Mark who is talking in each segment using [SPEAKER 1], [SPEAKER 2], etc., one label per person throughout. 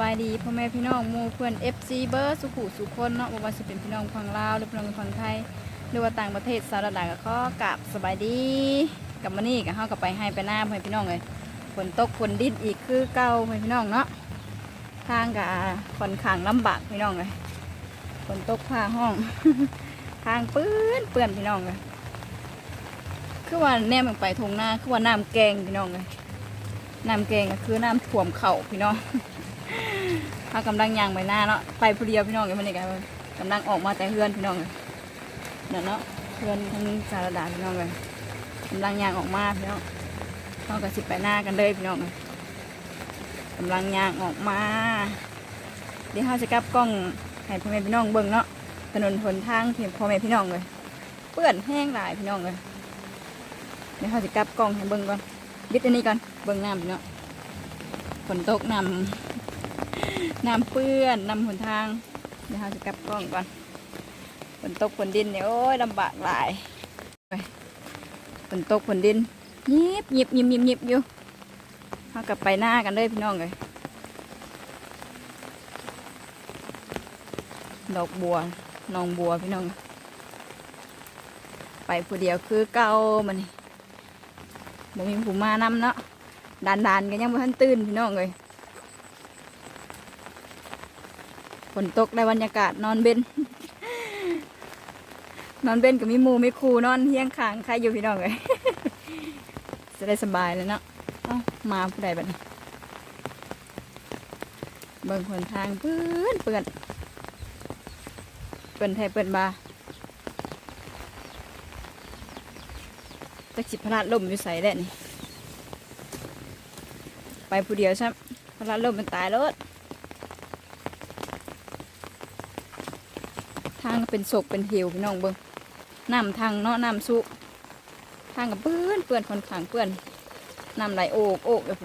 [SPEAKER 1] บายดีพ่อแม่พี่น้องหมู่เพื่อน FC เบอร์สุขุสุคนเนาะบ่ว่าสิเป็นพี่น้องฝั่งลาวหรือพี่น้องฝั่งไทยหรือว่าต่างประเทศสารดาก็ขอกราบสบายดีกลับมานี่ก็เฮาก็ไปให้ไปหน้าพ่อแม่พี่น้องเลยฝนตกฝนดินอีกคือเก่าพ่อแม่พี่น้องเนาะทางก็ค่อนข้างลำบากพี่น้องเลยฝนตกผ้าห้อง ทางเปื้อนเปื้อนพี่น้องเลยคือว่าแนมไปทงหน้าคือว่าน้ำแกงพี่น้องเลยน้ำแกงก็คือน้ำท่วมเข่าพี่น้อง เขากำลังย่างไปหน้าเนาะไปผู้เดียวพี่น้องกันมันนี่กันกำลังออกมาแต่เฮือนพี่น้องเลยนั่นเนาะเฮือนทั้งสารดาพี่น้องเลยกำลังย่างออกมาพี่น้องเขากับสิไปหน้ากันเลยพี่น้องเลยกำลังย่างออกมา เดี๋ยวเขาจะกลับกล้องให้พ่อแม่พี่น้องเบิ่งเนาะถนนหนทางที่พ่อแม่พี่น้องเลยเปื้อนแห้งหลายพี่น้องเลยเดี๋ยวเขาจะกลับกล้องให้เบิ่งก่อนบิดอันนี้ก่อนเบิ่งน้ำพี่เนาะฝนตกน้ำ น้ำเปื้อนน้ำหนทางเดี๋ยวเราจะกลับกล้องก่อนฝนตกฝนดินเนี่ยโอ้ยลำบากหลายฝนตกฝนดินยิบยิบยิบยิบยิบอยู่เรากลับไปหน้ากันเลยพี่น้องเลยดอกบัวนองบัวพี่น้อง ไปผู้เดียวคือเก่ามันนี่บ่มีผู้มานำเนาะดานดานๆก็ยังบ่ทันตื่นพี่น้องเลย ฝนตกได้บรรยากาศนอนเบนนอนเบนก็มีมูมีครูนอนเฮียงข้างใครอยู่พี่น้องเลยจะได้สบายเลยเนาะมาผู้ใดบัดนี้เบิ่งคนทางเปื้อนเปื้อนเปื้อนแทบเปื้อนบาจักสิพลาดลมอยู่ใส่แหละนี่ ไปผู้เดียวใช่ไหมพลาดลมมันตายรถทางก็ เป็นศกเป็นเหวพี่น้องเบิ้งน้ำทางเนาะน้ำสุทางกับเปื้อนเปื้อนคนข้างเปื้อนน้ำไหลโอกโอกเลย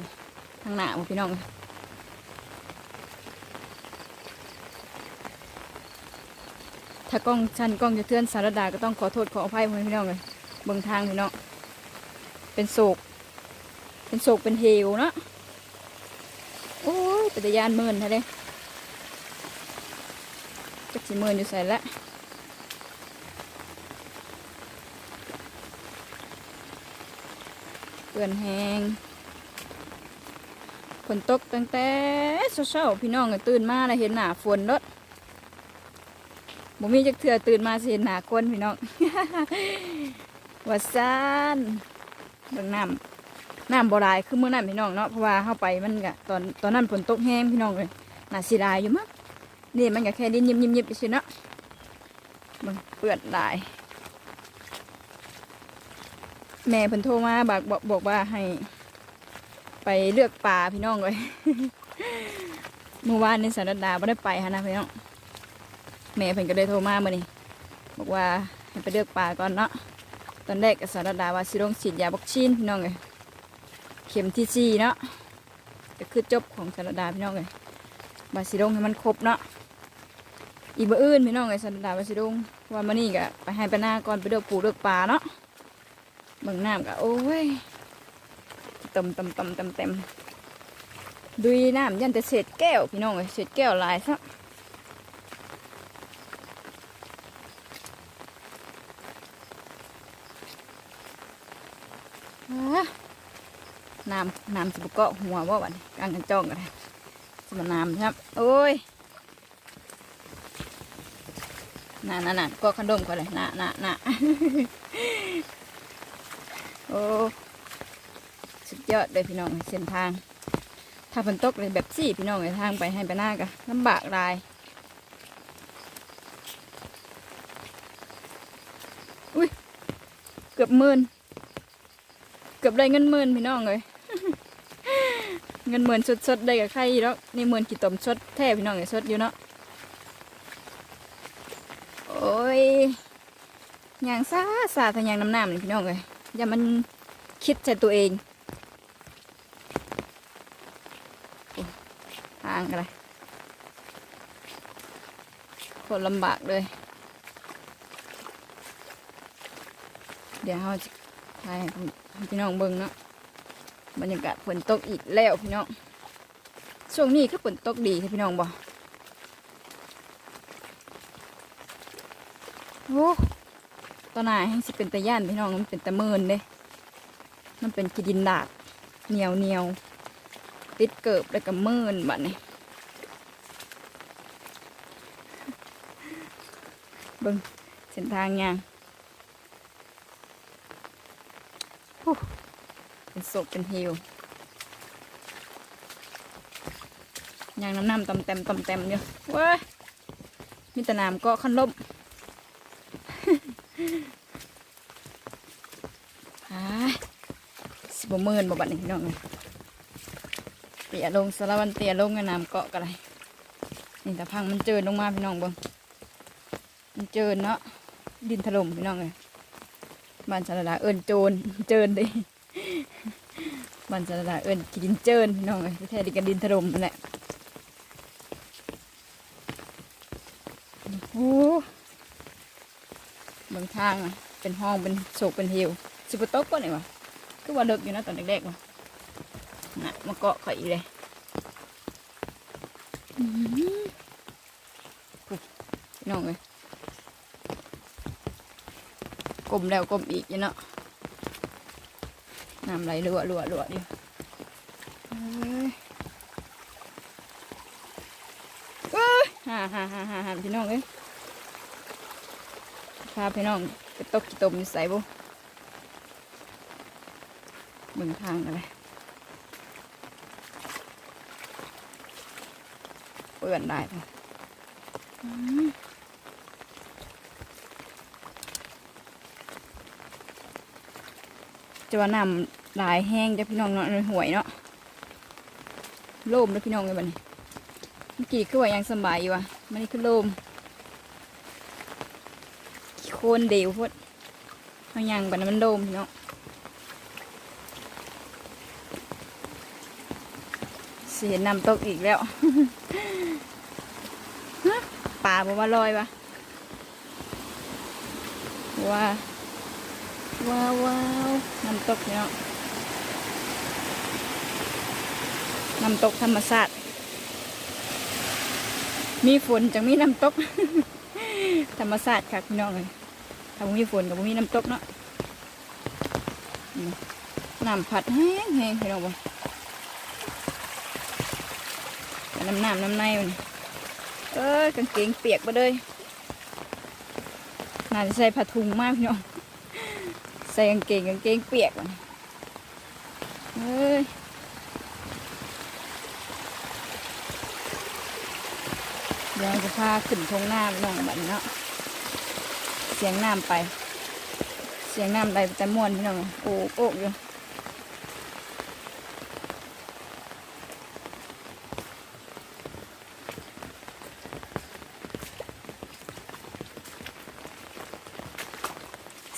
[SPEAKER 1] ทางหน้าพี่น้องเอ้ยถ้ากล้องชันกล้องจะเทือนสารดาก็ต้องขอโทษขออภัยพี่น้องเลยเบิ่งทางพี่น้องเป็นโศก เป็นโศกเป็นเหวเนาะโอ้ยป็นตะยานหมื่นแท้เลยจักสิหมื่นอยู่ใส่ละ เปื่อนแหงฝนตกตั้งแต่เช้าๆพี่น้องก็ตื่นมาแล้วเห็นหน้าฝนรถบ่มีจักเถื่อตื่นมาสิเห็นหน้าคนพี่น้องว่าซานเบิ่งน้ำน้ำบ่ลายคือเมื่อนั้นพี่น้องเนาะเพราะว่าเข้าไปมันก็ตอนตอนนั้นฝนตกแห้งพี่น้องเลยหนาสิหลายอยู่มั้งนี่มันก็แค่ดินยิบยิบยิบไปสิเนาะเบิ่งเปื้อนลาย แม่เพิ่นโทรมาบอกบอกบอกว่าให้ ไปเลือกปลาพี่น้องเลยเมื่อวานในสารดาไม่ได้ไปฮะนะพี่น้องแม่เพิ่นก็เลยโทรมาเมื่อนี้บอกว่าให้ไปเลือกปลาก่อนเนาะตอนแรกก็สารดาว่าสิลงฉีดยาวัคซีนพี่น้องเลยเข็มที่สี่เนาะก็คือจบของสารดาพี่น้องเลยบาสิลงให้มันครบเนาะอีบอื่นพี่น้องเลยสารดาบาสิลงว่ามานี่ก็ไปให้ไปหน้าก่อนไปเลือกปูเลือกปลาเนาะ เบิ่งน้ำก็โอ้ยเต็มเต็มเต็มเต็มเต็มดุยน้ำยันแต่เศษแก้วพี่น้องเลยเศษแก้วลายซะน้ำน้ำสิบเกาะหัวว่าวันกลางกันจ้องกันสมน้ำครับ โอ้ยน่ะน่ะน่ะก็ขนมเขาเลยน่ะน่ะน่ะ โอ้สุดยอดเลยพี่น้องเส้นทาง ถ้าฝนตกเลยแบบสี่พี่น้องเลยทางไปให้ไปหน้ากันลำบากลายอุ้ยเกือบหมื่นเกือบได้เงินหมื่นพี่น้องเลยเงินหมื่นสดๆได้กับใครแล้วนี่หมื่นกี่ตมสดแท้พี่น้องเลยสดอยู่เนาะโอ้ยยางซาซาทางยางน้ำน้ำนี่พี่น้องเลย อย่ามันคิดใส่ตัวเองทางอะไรคนลำบากเลย เดี๋ยวเราจะใช่พี่น้องเบิ่งเนาะบรรยากาศฝนตกอีกแล้วพี่น้อง ช่วงนี้คือฝนตกดีค่พี่น้องบ่โอ้ ตอนหน้าให้สิเป็นตะย่านพี่น้องมันเป็นตะเมินเด้ มันเป็นกีดินดาดเหนียวเหนียวติดเกิบแล้วก็เมินบัดนี้เบิ่งเส้นทางยางเป็นศพเป็นหิวยางน้ำน้ำตำเต็มตำเต็มอยู่เว้ยมีแต่น้ำก็ขันลม หายสิบ หมื่นบ่บัดนี้พี่น้องเลยเตียลงสารวันเตียลงกับน้ำเกาะกันเลยนี่แต่พังมันเจินลงมาพี่น้องเบิ่งมันเจินเนาะดินถล่มพี่น้องเลยบ้านสารดาเอิญโจรเจินดิบ้านสารดาเอิญกินเจินพี่น้องเลยที่แท้ดีกันดินถล่มนั่นแหละโอ้เบิ่งทางอะเป็นห้องเป็นโศกเป็นหิวสิบโต๊ก็ไหนวะ คือว่าเลิกอยู่นะตอนเด็กๆว่ะนะมาเกาะข่เลยอื้พี่น้องเลยกลมแล้วกลมอีกอยู่เนาะน้ำไหลรัวรัวรัวอยู่เอ้ยฮ่าฮ่าฮ่าฮ่าพี่น้องเอ้ยพาพี่น้องไปตกกี่ตมใส่บุ เบิ่งทางอะไรเปื่อนได้ปะอืมจะว่าน้ำหลายแห้งจะพี่น้องเนาะในห่วยเนาะโล่มแล้วพี่น้องเลยบัดนี้เมื่อกี้คือว่ายังสำบายอยู่วะมันนี่คือโล่มโคนเดียวพดเอายังบัดนั้นมันโล่มพี่น้อง สิเห็นน้ำตกอีกแล้วป่าบอกว่าลอยปะว้าว้าวว้าวน้ำตกเนาะน้ำตกธรรมชาติมีฝนจังมีน้ำตก ธรรมชาติค่ะพี่น้องเลยถ้าบ่มีฝนกับมีน้ำตกเนาะน้ำผัดแห้งแห้งพี่น้องบ่ แต่ น้ำน้ำน้ำในมันเอ้ยกางเกงเปียกไปเลยน่าจะใส่ผ้าถุงมากพี่น้องใส่กางเกงกางเกงเปียกมันเอ้ยเดี๋ยวจะพาขึ้นทงน้ำน้องแบบนี้เนาะเสียงน้ำไป เสียงน้ำไปแต่ม่วนพี่น้องโอ้โอกอยู่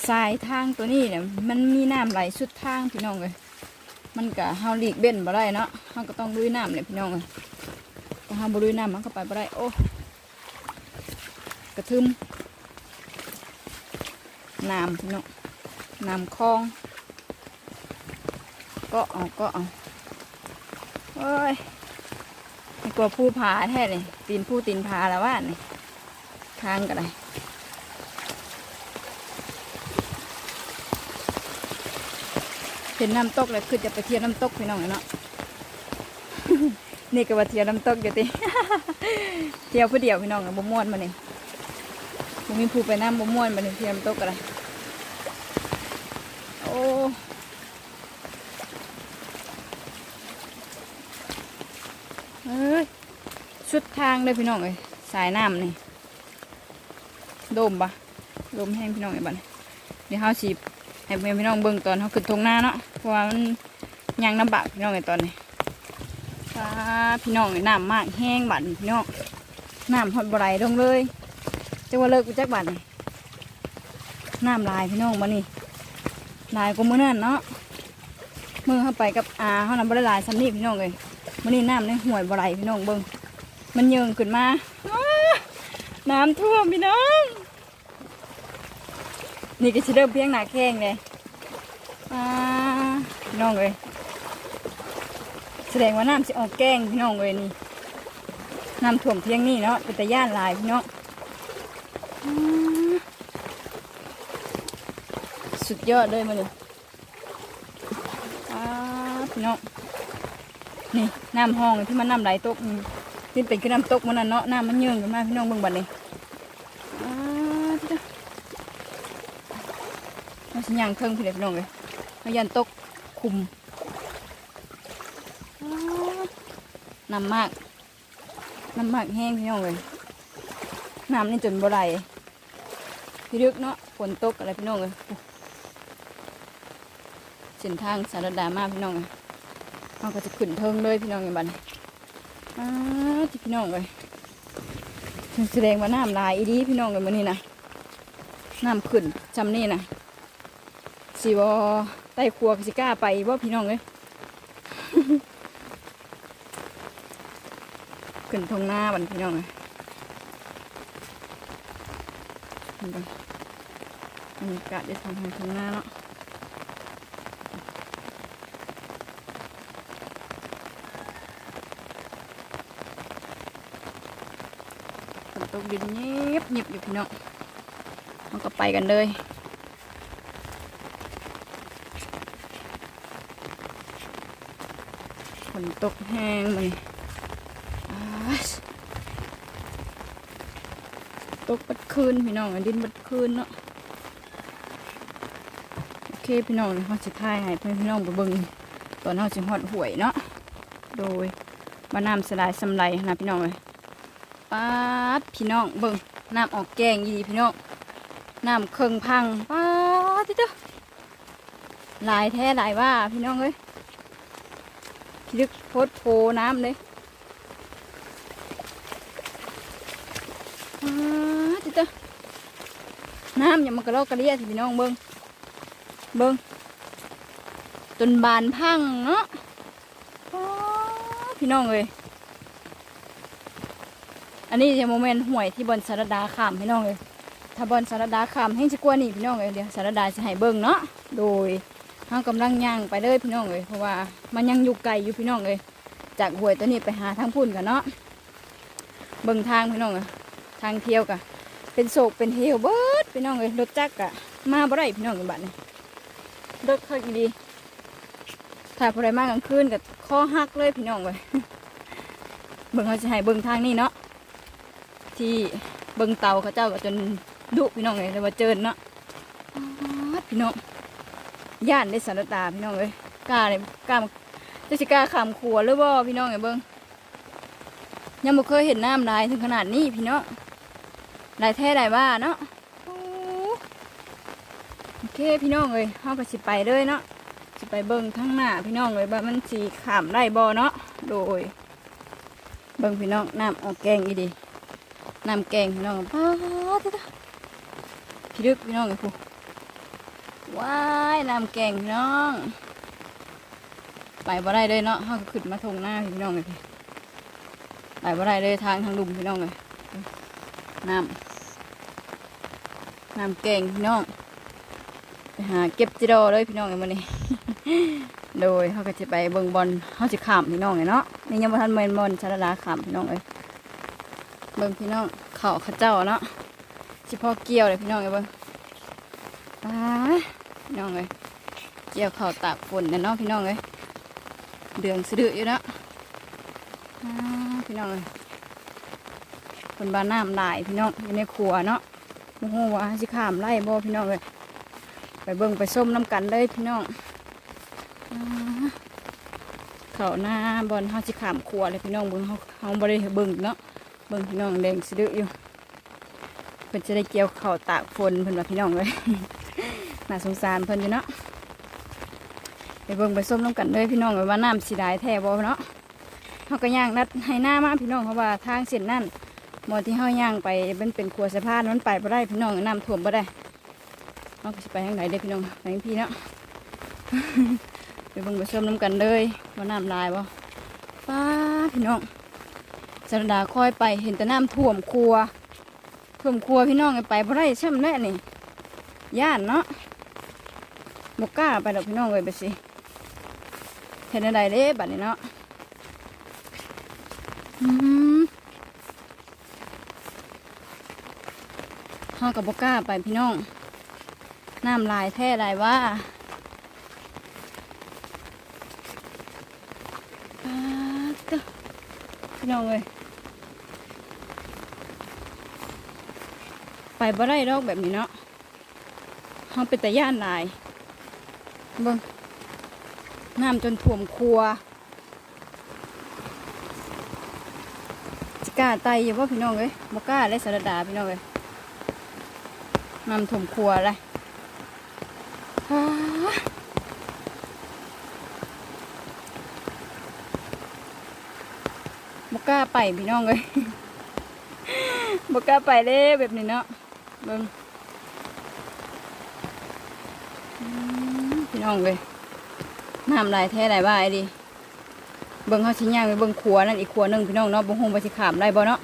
[SPEAKER 1] สายทางตัวนี้เนี่ยมันมีน้ำไหลสุดทางพี่น้องเลยมันก็เฮาหลีกเบ้นบ่ได้เนาะเฮาก็ต้องลุยน้ำเลยพี่น้องเลยถ้าเฮาบ่ลุยน้ำมันก็ไปบ่ได้โอ้กระทึมน้ำพี่น้องน้ำคลอง ก็เอาก็เอาเอ้ยไม่กลัวผู้ผาแท้เลยตีนผู้ตีนผาแล้วว่านี่ทางก็ได้ ห็นน้ำตกเลยคือจะไปเที่ยวน้ำตกพี่น้องเนาะนี่ก็ว่าเที่ยวน้ำตกอยู่ติเที่ยวผู้เดียวพี่น้องบ่ม่วนมาเนี่บ่มีผู้ไปน้ำบ่ม่วนมาเนี่ยเที่ยวน้ำตกอะไรโอ้เอ้ยสุดทางเลยพี่น้องเอ้ยสายน้ำนี่โดมปะโดมแห้งพี่น้องไอ้บัดนี้เดี๋ยวเฮาสิ ให้เพื่อนพี่น้องเบิ่งตอนเขาขึ้นทงหน้าเนาะเพราะว่ามันยังลำบากพี่น้องในตอนนี้ฟ้าพี่น้องนี่น้ำมากแห้งบัดนี่พี่น้องน้ำหดบไหลลงเลยจะว่าเลิกไปจักบัดนี่น้ำลายพี่น้องมานี่ลายก็มือนั่นเนาะมือเข้าไปกับอาเขานำบ่ได้หลายซ้ำนี่พี่น้องเลยมันนี่น้ำในห่วยบไหลพี่น้องเบิ่งมันเยิงขึ้นมาอ้าน้ำท่วมพี่น้อง นี่ก็จะเริ่มเพียงหนาแข้งเลยอ่าพี่น้องเลยแสดงว่าน้ำสิออกแกงพี่น้องเลยนี่น้ำท่วมเพียงนี่เนาะเป็นตะย่านลายพี่น้องสุดยอดเลยมาเลยพี่น้องนี่น้ำห้องที่มันน้ำไหลตกนี่ที่เป็นคือน้ำตกมันน่ะเนาะน้ำมันเยื่องกันมาพี่น้องเบิ่งบัดนี้อ้าพี่น้อง มาสัญญาณเครื่องพี่เด็กพี่น้องเลยมายันตกคุมน้ำมากน้ำมากแห้งพี่น้องเลยน้ำนี่จนบ่ไหลพี่ลึกเนาะฝนตกอะไรพี่น้องเลยโอ้เส้นทางสารดามากพี่น้องเลยเราก็จะขึ้นเทิงเลยพี่น้องอย่างบัดนอ้าที่พี่น้องเลยแสดงว่าน้ำลายอีดีพี่น้องเลยมื้อนี้นะน้ำขึ้นจำนี่นะ สีบอใต้ครัวกสิก้าไปว่าพี่น้องเลยขึ้นทงหน้าบันพี่น้องเลยเห็นปบรรยากาศได้ทางทางทงหน้าเนาะฝนตกดินเงียบเงียบอยู่พี่น้องมันก็ไปกันเลย ฝนตกแห้งเลยตกบัดคืนพี่น้องดินบัดคืนเนาะโอเคพี่น้องเลยเขาจะถ่ายให้เพื่อนพี่น้องไปเบิ่งตอนเขาจะหอดหวยเนาะโดยมาน้ำสลายสำไรนะพี่น้องเลยป๊าดพี่น้องเบิ่งน้ำออกแกงยีพี่น้องน้ำเคิงพังป๊าดที่เจ้าหลายแท้หลายว่าพี่น้องเอ้ย ลึกโพดโพน้ำเลยอ่าจิตาน้ำอย่ามันกระลอกกระเดียที่พี่น้องเบิ้งเบิ้งจนบานพังเนาะพี่น้องเลยอันนี้จะโมเมนต์ห่วยที่บอนสารดาขามพี่น้องเลยถ้าบอนสารดาขามให้จะกลัวนี่พี่น้องเลยเดี๋ยวสารดาจะให้เบิ้งเนาะโดย เรากำลังย่างไปเลยพี่น้องเลยเพราะว่ามันยังอยู่ไกลอยู่พี่น้องเลยจากหวยตัวนี้ไปหาทางพุ่นกันเนาะเบิ้งทางพี่น้องเลยทางเที่ยวกะเป็นโศกเป็นเที่ยวเบิดพี่น้องเลยรถจักรกะมาบ่ได้พี่น้องกันบัดนี้รถค่อยดีถ้าพอได้มากกลางคืนกับข้อหักเลยพี่น้องเลยเบิ่งเขาจะให้เบิ่งทางนี้เนาะที่เบิ่งเตาเขาเจ้าก็จนดุพี่น้องเลยเลยว่าเจินเนาะพี่น้อง ย่านได้สารตาพี่น้องเลยกล้าเลยกล้าจะสิกล้าขามขัวหรือบ่พี่น้องไงเบิ่งยังบ่เคยเห็นน้ำลายถึงขนาดนี้พี่เนาะลายแท้ลายว่าเนาะโอเคพี่น้องเลยเฮาก็สิไปเลยเนาะสิไปเบิ่งทั้งหน้าพี่น้องเลยว่ามันสิขามได้บ่เนาะโดย เบิ่งพี่น้องน้ำออกแกงอีดีน้ำแกงพี่น้องป้าดเด้อพี่ดึกพี่น้องเลยผู้ ว้ายน้ำแกงพี่น้อง ไปบ่ได้เลยเนาะเฮาก็ขึ้นมาทงหน้าพี่น้องเลยพี่ไปบ่ได้เลยทางทางลุมพี่น้องเลยน้ำน้ำแกงพี่น้องไปหาเก็บจิโดเลยพี่น้องเลยมื้อนี้โดยเขาก็จะไปเบิ่งบอลเขาจะขามพี่น้องเลยเนาะนี่ยังบ่ทันเมนบอลชาลาขามพี่น้องเลยเบิ่งพี่น้องเขาเขาเจ้าเนาะสิพอเกี่ยวเลยพี่น้องเลยเบิ่งตา พี่น้องเลยเกี่ยวเขาตากฝนเนี่ยเนาะพี่น้องเลยเดืองสะดืออยู่นะพี่น้องเลยคนบ้านน้ำลายพี่น้องอยู่ในครัวเนาะโอ้โหว่าสิขามไล่บ่พี่น้องเลยไปเบิ่งไปส้มน้ำกันเลยพี่น้องเขาหน้าบอลเขาสิขามครัวเลยพี่น้องเบิ่งเขาเขาบ่ได้เบิ่งเนาะเบิ่งพี่น้องแดงสะดุอยู่เพิ่นจะได้เกี่ยวเข่าตากฝนเพิ่นว่าพี่น้องเลย น่าสงสารเพิ่นอยู่เนาะไปเบิ่งไปส้มน้ำกันเลยพี่น้องเลยว่าน้ำสีได้แท้บ่เนาะเขาก็ย่างนัดให้หน้ามาพี่น้องเพราะว่าทางเส้นนั่นหมอที่เขาย่างไปเป็นเป็นครัวสะพานมันไปบ่ได้พี่น้องน้ำท่วมบ่ได้เขาก็สิไปทางไหนเด้พี่น้องไปทางพี่เนาะไปเบิ่งไปชมน้ำกันเลยว่าน้ำลายบ่ป้าพี่น้องสรดาคอยไปเห็นแต่น้ำท่วมครัวท่วมครัวพี่น้องไปบ่ได้ช่ำแน่นี่ย่านเนาะ บกล้าไปดอกพี่น้องเลยไปสิเห็นอะไรเด้บัดนี้เนาะอืมห้ากับบกล้าไปพี่น้อง น้ำลายแท้ลายว่าปาดเด้อพี่น้องเลยไปบ่ได้ดอกแบบนี้เนาะห้องเป็นแต่ย่านลาย เบิ่งน้ำจนท่วมครัวจิกล้าไตอยู่ว่าพี่น้องเอ้ยบกล้าเลยสารดาพี่น้องเอ้ยนำถ่วมครัวเลยอ้าบกล้าไปพี่น้องเอ้ยบกล้าไปเลยแบบนี้เนาะเบิ่ง พี่น้องเอ้ยน้ำลายแท้ลายบ้าไอ้ดิเบิ่งเขาสิย่างไปเบิ่งครัวนั่นอีกครัวหนึงพี่น้องเนาะบ่ฮู้ว่าสิขามได้บ่เนาะ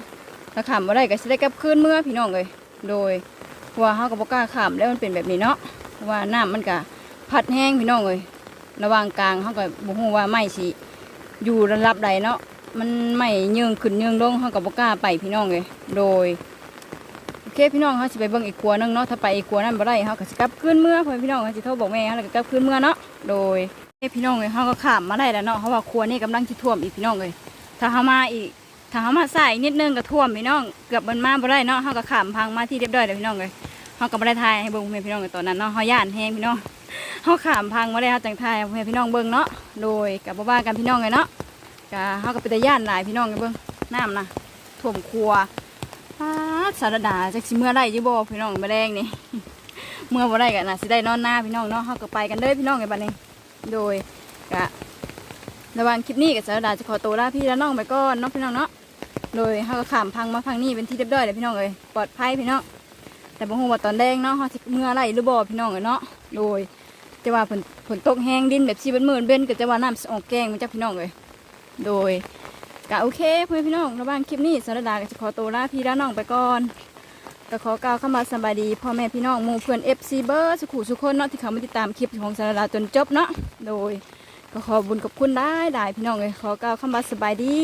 [SPEAKER 1] ถ้าขามบ่ได้ก็สิได้กลับคืนเมื่อพี่น้องเลยโดยเพราะว่าเฮาก็บ่กล้าขามแล้วมันเป็นแบบนี้เนาะว่าน้ำมันก็พัดแห้งพี่น้องเลยระหว่างกลางเฮาก็บ่ฮู้ว่าไม้สิอยู่ระดับใดเนาะมันไม่เยืงขึ้นเยืงลงเฮาก็บ่กล้าไปพี่น้องเลยโดย พี่น้องเฮาสิไปเบิ่งอีกครัวนึงเนาะถ้าไปอีกครัวนั้นบ่ได้เฮาก็สิกลับคืนเมื่อเพิ่นพี่น้องเฮาสิโทรบอกแม่เฮาแล้วก็กลับคืนเมื่อเนาะโดยพี่น้องเลยเขาก็ข้ามมาได้แล้วเนาะเพราะว่าครัวนี่กำลังจะท่วมอีกพี่น้องเลยถ้าเขามาอีกถ้าเขามาใส่นิดนึงก็ท่วมพี่น้องเกือบมันมาบ่ได้เนาะเขาก็ข้ามพังมาที่เรียบร้อยเลยพี่น้องเลยเขาก็บ่ได้ทายให้เบิ่งเพื่พี่น้องเลยตอนนั้นเนาะเขาย่านแห้งพี่น้องเขาข้ามพังมาได้เขาจังทายให้พี่น้องเบิ่งเนาะโดยกับบ่ว่ากันพี่น้องเลยเนาะก็เขาก็เป็นแต่ย่านหลายพี่น้องเลยเบิ่งน้ำนะท่วมครัว ปาดสารดาจักสิเมื่อได้อยี่บ่พี่น้องมาแดงนี่ เมื่อบ่ได้กันนะสิได้นอนหน้าพี่น้องเนาะเขาก็ไปกันเด้อพี่น้องเลยบัดนี้ โดยกะระหว่างคลิปนี้กับสารดาจะขอตัวลาพี่และน้องไปก่อนเนาะพี่น้องเนาะ โดยเขาก็ขามพังมาพังนี่เป็นที่เรียบร้อยเลยพี่น้องเลยปลอดภัยพี่น้องแต่บ่ฮู้ว่าตอนแดงเนาะเขาสิเมื่อไรหรือบ่พี่น้องเลยเนาะ โดยจะว่าฝนฝนตกแห้งดินแบบชีเป็นหมื่นเบนก็จะว่าน้ำสิออกแกงมาจากพี่น้องเลย โดย กะโอเคเพื่อนพี่น้องระหว่างคลิปนี้สารดาก็จะขอตัวลาพี่และน้องไปก่อนก็ขอกล่าวเข้ามาสบายดีพ่อแม่พี่น้องหมู่เพื่อนเอฟซีเบอร์สุขุสุขคนเนาะที่เขามาติดตามคลิปของสารดาจนจบเนาะโดย ก็ขอบุญกับคุณได้ได้พี่น้องเลยขอกล่าวคำว่าสบายดี